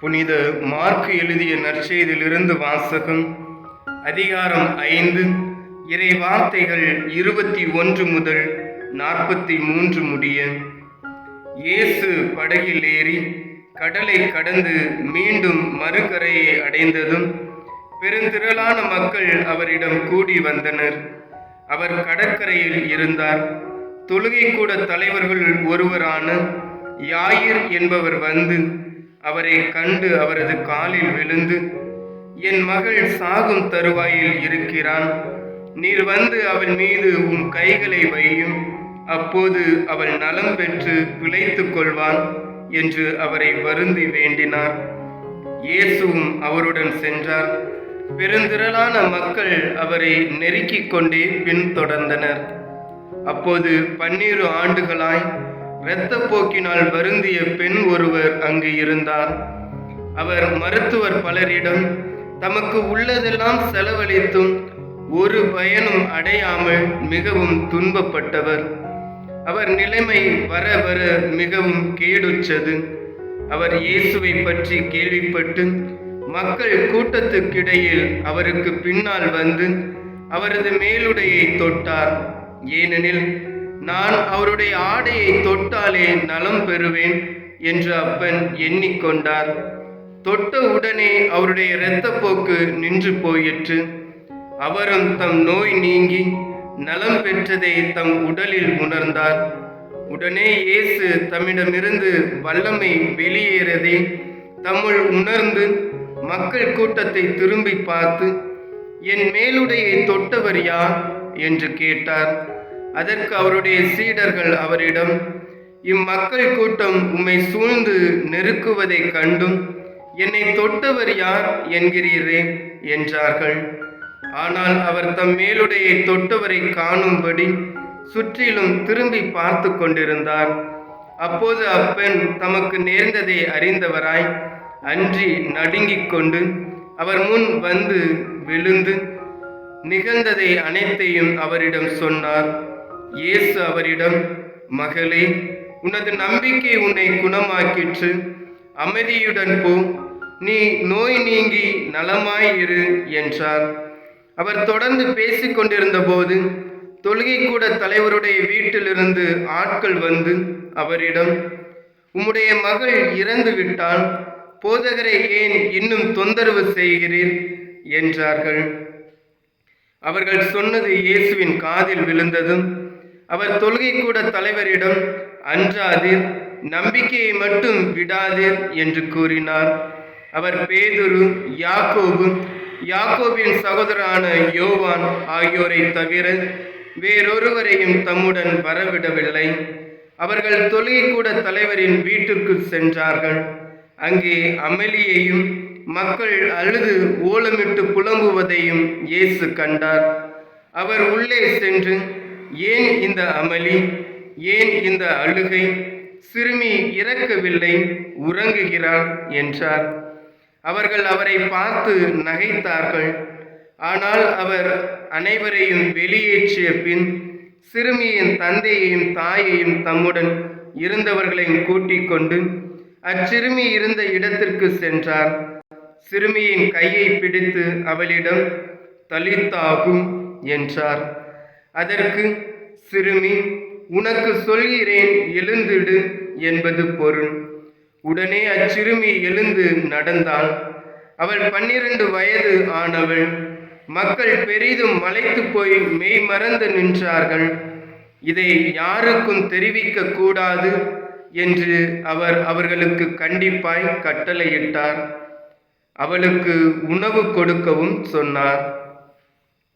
புனித மார்க் எழுதிய நற்செய்தியிலிருந்து வாசகம் அதிகாரம் ஐந்து இறை வார்த்தைகள் இருபத்தி ஒன்று முதல் நாற்பத்தி மூன்று முடிய. இயேசு படகில் ஏறி கடலை கடந்து மீண்டும் மறுகரையை அடைந்ததும் பெருந்திரளான மக்கள் அவரிடம் கூடி வந்தனர். அவர் கடற்கரையில் இருந்தார். தொழுகை கூட தலைவர்கள் ஒருவரான யாயிர் என்பவர் வந்து அவரை கண்டு அவரது காலில் விழுந்து என் மகள் சாகும் தருவாயில் இருக்கிறான். நீர் வந்து அவள் மீது உன் கைகளை வையும். அப்போது அவள் நலம் பெற்று பிழைத்துக் கொள்வான் என்று அவரை வருந்தி வேண்டினார். இயேசுவும் அவருடன் சென்றார். பெருந்திரளான மக்கள் அவரை நெருக்கிக் கொண்டே பின்தொடர்ந்தனர். அப்போது பன்னிரு ஆண்டுகளாய் இரத்தப்போக்கினால் வருந்திய பெண் ஒருவர் அங்கு இருந்தார். அவர் மருத்துவர் பலரிடம் தமக்கு உள்ளதெல்லாம் செலவழித்தும் ஒரு பயனும் அடையாமல் மிகவும் துன்பப்பட்டவர். அவர் நிலைமை வர வர மிகவும் கேடுற்றது. அவர் இயேசுவை பற்றி கேள்விப்பட்டு மக்கள் கூட்டத்துக்கிடையில் அவருக்கு பின்னால் வந்து அவரது மேலுடையை தொட்டார். ஏனெனில் நான் அவருடைய ஆடையை தொட்டாலே நலம் பெறுவேன் என்று அப்பன் எண்ணிக்கொண்டார். தொட்ட உடனே அவருடைய இரத்தப்போக்கு நின்று போயிற்று. அவரும் தம் நோய் நீங்கி நலம் பெற்றதை தம் உடலில் உணர்ந்தார். உடனே இயேசு தம்மிடமிருந்து வல்லமை வெளியேறதை தம்முள் உணர்ந்து மக்கள் கூட்டத்தை திரும்பி பார்த்து என் மேலுடையை தொட்டவர் யார்? என்று கேட்டார். அதற்கு அவருடைய சீடர்கள் அவரிடம் இம்மக்கள் கூட்டம் உம்மை சூழ்ந்து நெருக்குவதைக் கண்டும் என்னை தொட்டவர் யார் என்கிறீரே என்றார்கள். ஆனால் அவர் தம் மேலுடையை தொட்டவரை காணும்படி சுற்றிலும் திரும்பி பார்த்து கொண்டிருந்தார். அப்போது அப்பெண் தமக்கு நேர்ந்ததை அறிந்தவராய் அன்றி நடுங்கிக் கொண்டு அவர் முன் வந்து விழுந்து நிகழ்ந்ததை அனைத்தையும் அவரிடம் சொன்னார். இயேசு அவரிடம் மகளே உனது நம்பிக்கை உன்னை குணமாக்கிற்று. அமைதியுடன் போ. நீ நோய் நீங்கி நலமாய் இரு என்றார். அவர் தொடர்ந்து பேசிக்கொண்டிருந்த போது தொழுகை கூட தலைவருடைய வீட்டிலிருந்து ஆட்கள் வந்து அவரிடம் உம்முடைய மகள் இறந்து விட்டால் போதகரை ஏன் இன்னும் தொந்தரவு செய்கிறீர்? என்றார்கள். அவர்கள் சொன்னது இயேசுவின் காதில் விழுந்ததும் அவர் தொழுகை கூட தலைவரிடம் அன்றாதீர் நம்பிக்கையை மட்டும் விடாதீர் என்று கூறினார். அவர் பேதுரு யாக்கோபு யாக்கோபின் சகோதரான யோவான் ஆகியோரை தவிர வேறொருவரையும் தம்முடன் வரவிடவில்லை. அவர்கள் தொழுகை கூட தலைவரின் வீட்டிற்கு சென்றார்கள். அங்கே அமளியையும் மக்கள் அழுது ஓலமிட்டு புலம்புவதையும் இயேசு கண்டார். அவர் உள்ளே சென்று ஏன் இந்த அமளி? ஏன் இந்த அழுகை? சிறுமி இறக்கவில்லை உறங்குகிறாள் என்றார். அவர்கள் அவரை பார்த்து நகைத்தார்கள். ஆனால் அவர் அனைவரையும் வெளியேற்றிய பின் சிறுமியின் தந்தையையும் தாயையும் தம்முடன் இருந்தவர்களையும் கூட்டிக் கொண்டு அச்சிறுமி இருந்த இடத்திற்கு சென்றார். சிறுமியின் கையை பிடித்து அவளிடம் தலித்தாகும் என்றார். அதற்கு சிறுமி உனக்கு சொல்கிறேன் எழுந்திடு என்பது பொருள். உடனே அச்சிறுமி எழுந்து நடந்தாள் அவள் பன்னிரண்டு வயது ஆனவள். மக்கள் பெரிதும் மலைத்து போய் மெய் மறந்து நின்றார்கள். இதை யாருக்கும் தெரிவிக்க கூடாது என்று அவர் அவர்களுக்கு கண்டிப்பாய் கட்டளையிட்டார். அவளுக்கு உணவு கொடுக்கவும் சொன்னார்.